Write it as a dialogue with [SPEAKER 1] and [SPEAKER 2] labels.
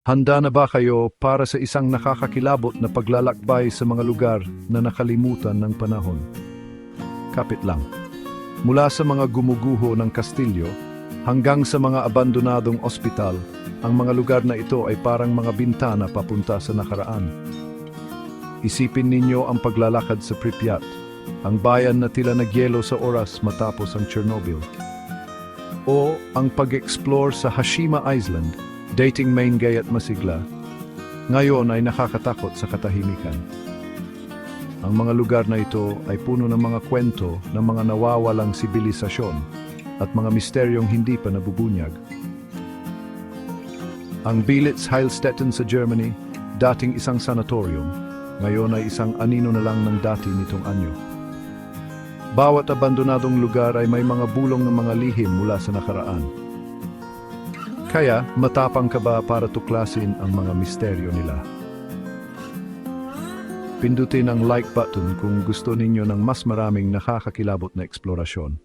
[SPEAKER 1] Handa na ba kayo para sa isang nakakakilabot na paglalakbay sa mga lugar na nakalimutan ng panahon? Kapit lang. Mula sa mga gumuguho ng kastilyo hanggang sa mga abandonadong ospital, ang mga lugar na ito ay parang mga bintana papunta sa nakaraan. Isipin ninyo ang paglalakad sa Pripyat, ang bayan na tila nagyelo sa oras matapos ang Chernobyl. O ang pag-explore sa Hashima Island, dating maingay at masigla, ngayon ay nakakatakot sa katahimikan. Ang mga lugar na ito ay puno ng mga kwento ng mga nawawalang sibilisasyon at mga misteryong hindi pa nabubunyag. Ang Bilitz Heilstätten sa Germany, dating isang sanatorium, ngayon ay isang anino na lang ng dati nitong anyo. Bawat abandonadong lugar ay may mga bulong ng mga lihim mula sa nakaraan. Kaya, matapang ka ba para tuklasin ang mga misteryo nila? Pindutin ang like button kung gusto ninyo ng mas maraming nakakakilabot na eksplorasyon.